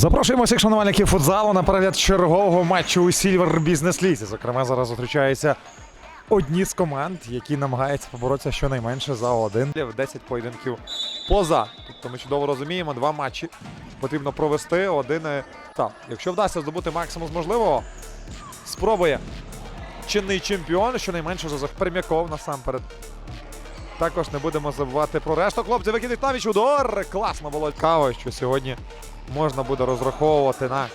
Запрошуємо всіх шанувальників футзалу на перегляд чергового матчу у Сільвер Бізнес Лізі. Зокрема, зараз зустрічаються одні з команд, які намагаються поборотися щонайменше за один. 10 поєдинків поза. Тобто ми чудово розуміємо, два матчі потрібно провести. Один е, там. Якщо вдасться здобути максимум з можливого, спробує чинний чемпіон, щонайменше за Пермяков насамперед. Також не будемо забувати про решту. Хлопці викидуть навіч удар. Класно було цікаво, що сьогодні можна буде розраховувати на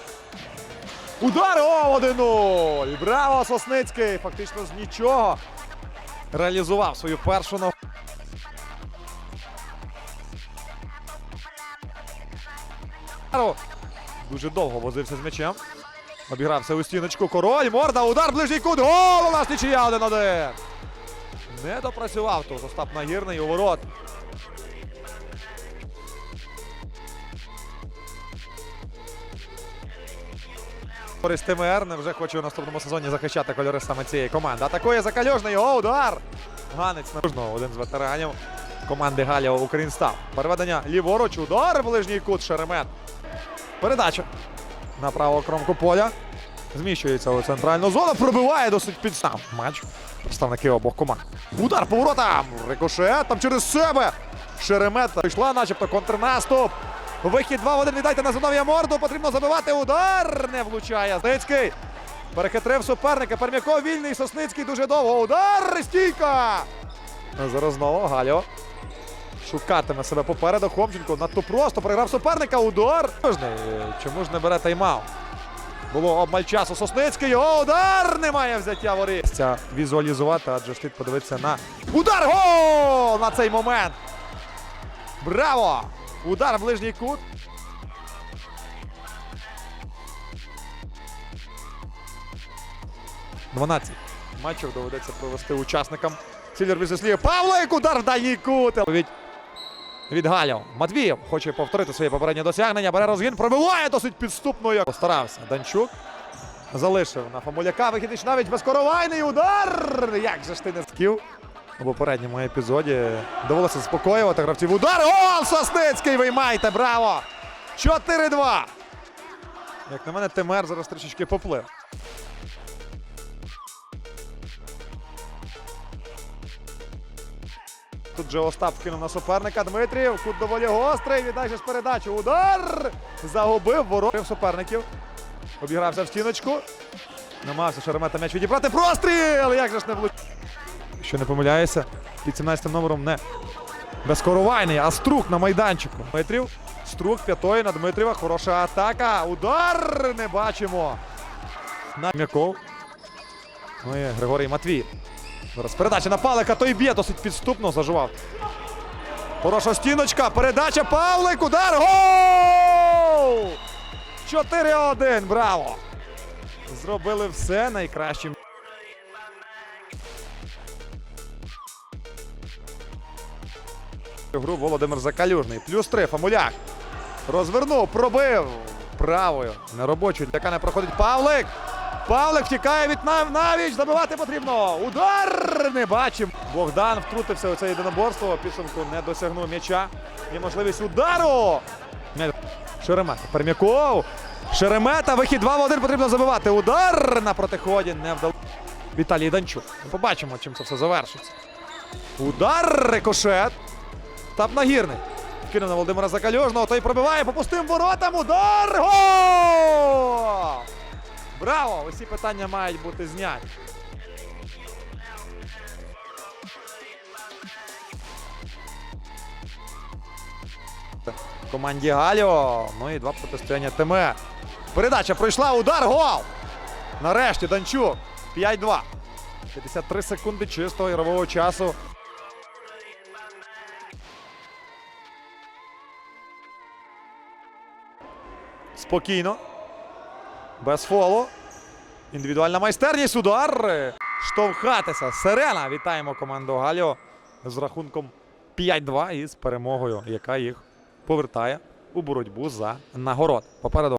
удар. О, 1-0! Браво, Сосницький! Фактично з нічого реалізував свою першу ногу. Дуже довго возився з м'ячем. Обігрався у стіночку. Король, морда, удар, ближній кут. Гол! У нас нічия 1-1. Не допрацював тут Остап Нагірний у ворот. Борис ТМР невже хоче у наступному сезоні захищати кольори саме цієї команди. Атакує закальожний. О, удар! Ганець на один з ветеранів команди Галія Українстав. Переведення ліворуч. Удар, ближній кут Шеремет. Передача на праву кромку поля. Зміщується у центральну зону. Пробиває досить підстав. Матч. Представники обох команд. Удар поворотам. Рикошет там через себе. Шеремета йшла, начебто контрнаступ. Вихід 2 в 1. Віддайте на Зиновія морду. Потрібно забивати. Удар. Не влучає. Сосницький. Перехитрив суперника. Пермяков вільний. Сосницький дуже довго. Удар. Стійка. Зараз знову Галіо. Шукатиме себе попереду. Хомченко надто просто переграв суперника. Удар. Чому ж не бере тайм-аут? Було обмаль часу. Сосницький. О, удар! Немає взяття вори. Ця візуалізувати, адже слід подивитися на удар. Гол! На цей момент. Браво! Удар в ближній кут. Дванадцять матчів доведеться провести учасникам Сільвер Бізнесліги. Павлик! Удар в дальній кут. Від, від Галів. Матвієв хоче повторити своє попереднє досягнення. Бере розгін, пробиває досить підступно. як Постарався. Данчук залишив на Фомуляка. Вихідич навіть безкоровайний удар. Як же ж ти не сків? У попередньому епізоді довелося заспокоювати гравців. Удар! Гол! Сосницький! Виймайте! Браво! 4-2. Як на мене, Темер зараз трішечки поплив. Тут же Остап кинув на суперника. Дмитрів. Кут доволі гострий. Віддача з передачі. Удар! Загубив воротів суперників. Обігрався в стіночку. Намагався Шеремета м'яч відібрати. Простріл! Як же ж не влучив? Що не помиляюся, під 17 номером не безкоровайний, а струк на майданчику. Дмитрів. Струк п'ятої на Дмитріва. Хороша атака. Удар не бачимо. На М'яков. Ну Григорій Матвій. Зараз передача на Палика, той б'є досить підступно зажував. Хороша стіночка. Передача Павлик. Удар. Гол! 4-1. Браво! Зробили все найкращим. Гру Володимир Закалюжний. Плюс три. Фамуляк. Розвернув, пробив. Правою. На. Яка не проходить Павлик. Павлик втікає від Нав... Навіч. Забивати потрібно. Удар! Не бачимо. Богдан втрутився у це єдиноборство. Підсумку не досягнув м'яча. Є можливість удару. Шеремета. Пермяков. Шеремета. Вихід 2 в 1 потрібно забивати. Удар на протиході. Не вдалося. Віталій Данчук. Побачимо, чим це все завершиться. Удар. Рикошет. Тап нагірний. Кинув на Володимира Закальожного. Той пробиває по пустим воротам. Удар! Гол! Браво! Усі питання мають бути зняті. Команді Галіо. Ну і два протистояння ТМ. Передача пройшла. Удар. Гол! Нарешті Данчук. 5-2. 53 секунди чистого ігрового часу. Спокійно. Без фолу. Індивідуальна майстерність. Удар. Штовхатися. Сирена. Вітаємо команду Галіо з рахунком 5-2 і з перемогою, яка їх повертає у боротьбу за нагород. Попереду.